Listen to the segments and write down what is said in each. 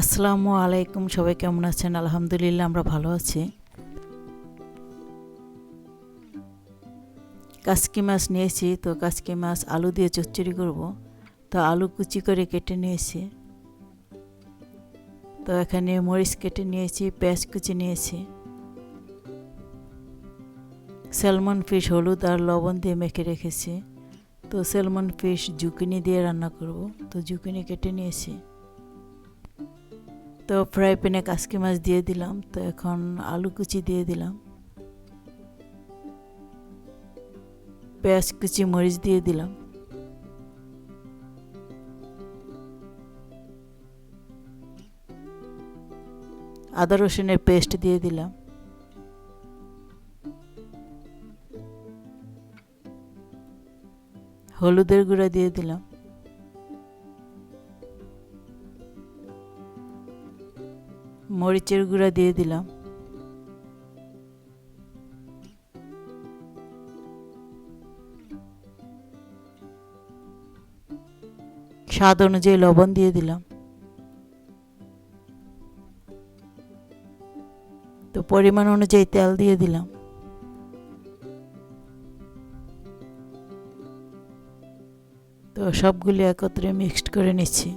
আসসালামু আলাইকুম, সবাই কেমন আছেন? আলহামদুলিল্লাহ, আমরা ভালো আছি। কাসকি মাছ নিয়েছি, তো কাসকি মাছ আলু দিয়ে চচ্চড়ি করব। তো আলু কুচি করে কেটে নিয়েছি। তো এখানে মরিচ কেটে নিয়েছি, পেঁয়াজ কুচি নিয়েছি। স্যালমন ফিশ হলুদ আর লবণ দিয়ে মেখে রেখেছি। তো স্যালমন ফিশ জুকিনি দিয়ে রান্না করব। তো জুকিনি কেটে নিয়েছি। তো ফ্রাই প্যানে কাসকি মাছ দিয়ে দিলাম, তো এখন আলু কুচি দিয়ে দিলাম। পেঁয়াজ কুচি, মরিচ দিয়ে দিলাম। আদা রসুনের পেস্ট দিয়ে দিলাম। হলুদের গুঁড়া দিয়ে দিলাম। মরিচের গুঁড়া দিয়ে দিলাম। স্বাদ অনুযায়ী লবণ দিয়ে দিলাম। তো পরিমাণ অনুযায়ী তেল দিয়ে দিলাম। তো সবগুলি একত্রে মিক্সড করে নিচ্ছি।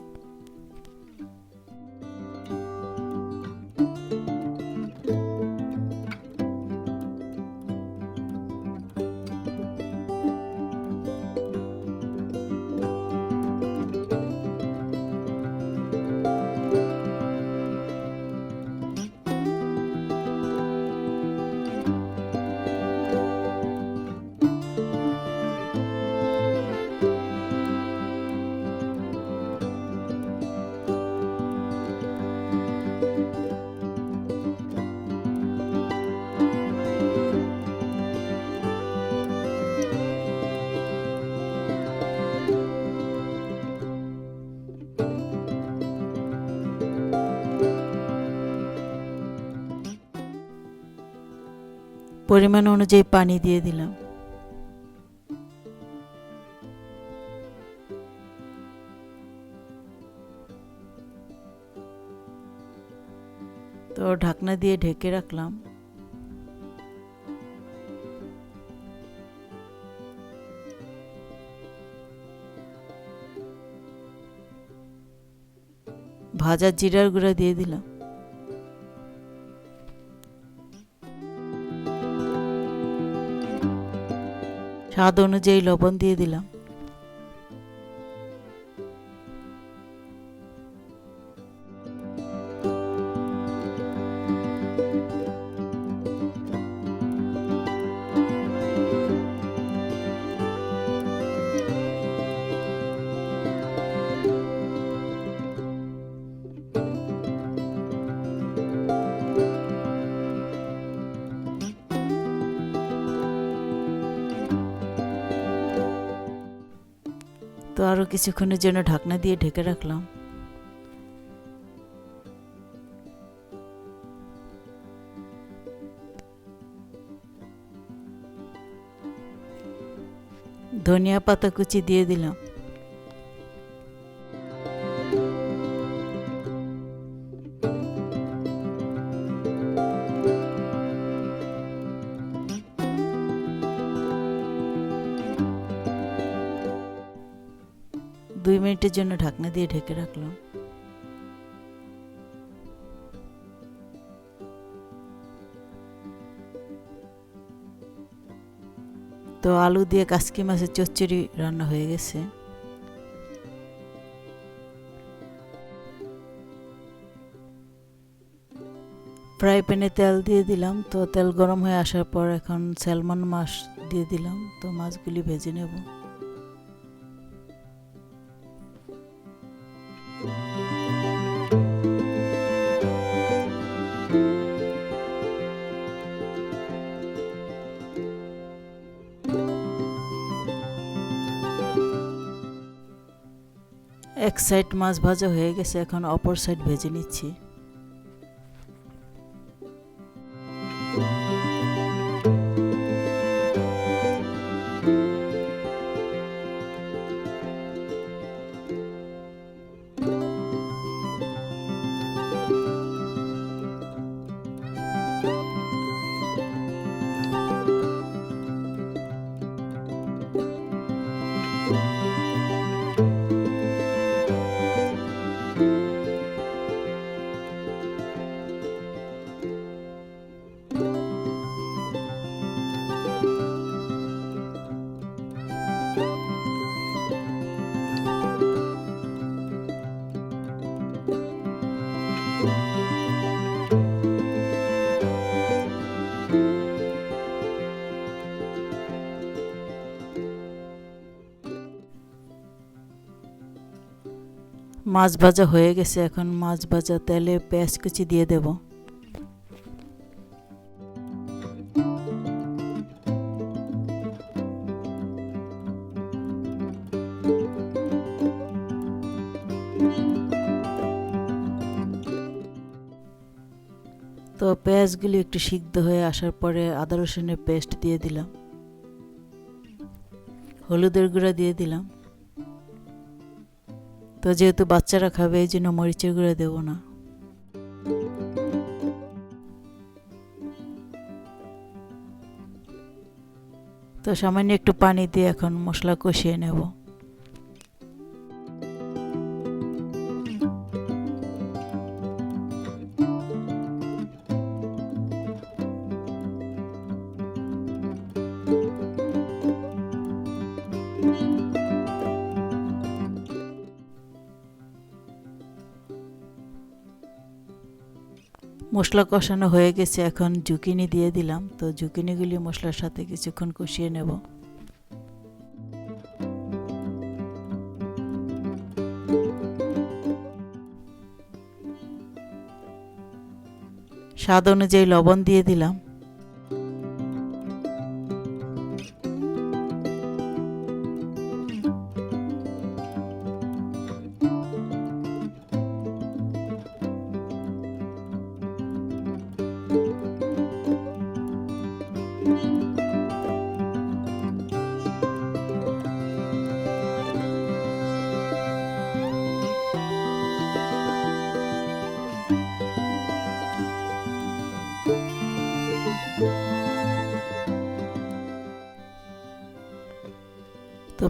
পরিমাণ অনুযায়ী পানি দিয়ে দিলাম। তো ঢাকনা দিয়ে ঢেকে রাখলাম। ভাজা জিরার গুঁড়া দিয়ে দিলাম। স্বাদ অনুযায়ী লবণ দিয়ে দিলাম। আরও কিছুক্ষণের জন্য ঢাকনা দিয়ে ঢেকে রাখলাম। ধনিয়া পাতা কুচি দিয়ে দিলাম। দুই মিনিটের জন্য ঢাকনা দিয়ে ঢেকে রাখলাম। তো আলু দিয়ে কাসকি মাছের চচ্চড়ি রান্না হয়ে গেছে। ফ্রাই প্যানে তেল দিয়ে দিলাম। তো তেল গরম হয়ে আসার পর এখন স্যালমন মাছ দিয়ে দিলাম। তো মাছগুলি ভেজে নেব। এক সাইড মাছ ভাজা হয়ে গেছে এখন অপর সাইড ভেজে নিচ্ছি। মাছ ভাজা হয়ে গেছে, এখন মাছ ভাজা তেলে পেঁয়াজ কুচি দিয়ে দেব। তো পেঁয়াজগুলি একটু সিদ্ধ হয়ে আসার পরে আদা রসুনের পেস্ট দিয়ে দিলাম। হলুদের গুঁড়া দিয়ে দিলাম। তো যেহেতু বাচ্চারা খাবে, এই জন্য মরিচের গুঁড়া দেবো না। তো সামান্য একটু পানি দিয়ে এখন মশলা কষিয়ে নেব। মশলা কষানো হয়ে গেছে, এখন ঝুঁকিনি দিয়ে দিলাম। তো জুকিনিগুলি মশলার সাথে কিছুক্ষণ কষিয়ে নেব। স্বাদ অনুযায়ী লবণ দিয়ে দিলাম।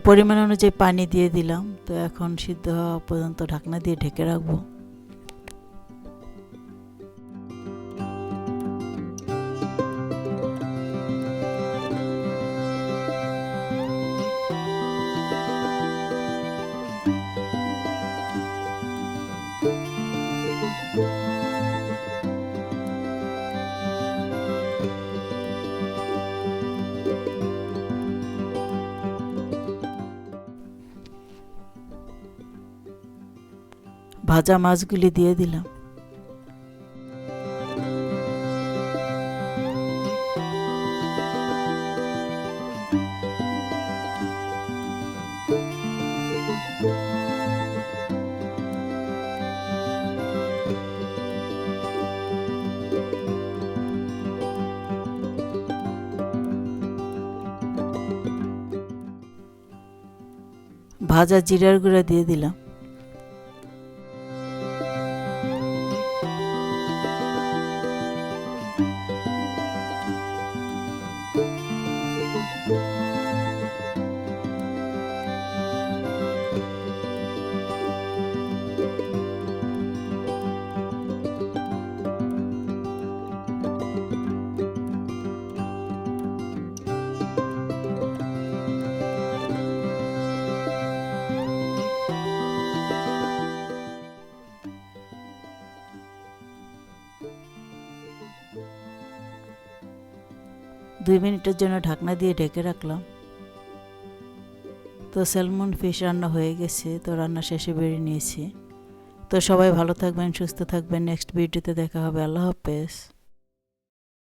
পরিমাণ অনুযায়ী পানি দিয়ে দিলাম। তো এখন সিদ্ধ হওয়া পর্যন্ত ঢাকনা দিয়ে ঢেকে রাখব। ভাজা মাছগুলি দিয়ে দিলাম। ভাজা জিরার গুঁড়া দিয়ে দিলাম। দুই মিনিটের জন্য ঢাকনা দিয়ে ঢেকে রাখলাম। তো স্যালমন ফিশ রান্না হয়ে গেছে, তো রান্না শেষে বেরিয়ে নিয়েছি। তো সবাই ভালো থাকবেন, সুস্থ থাকবেন। নেক্সট ভিডিওতে দেখা হবে। আল্লাহ হাফেজ।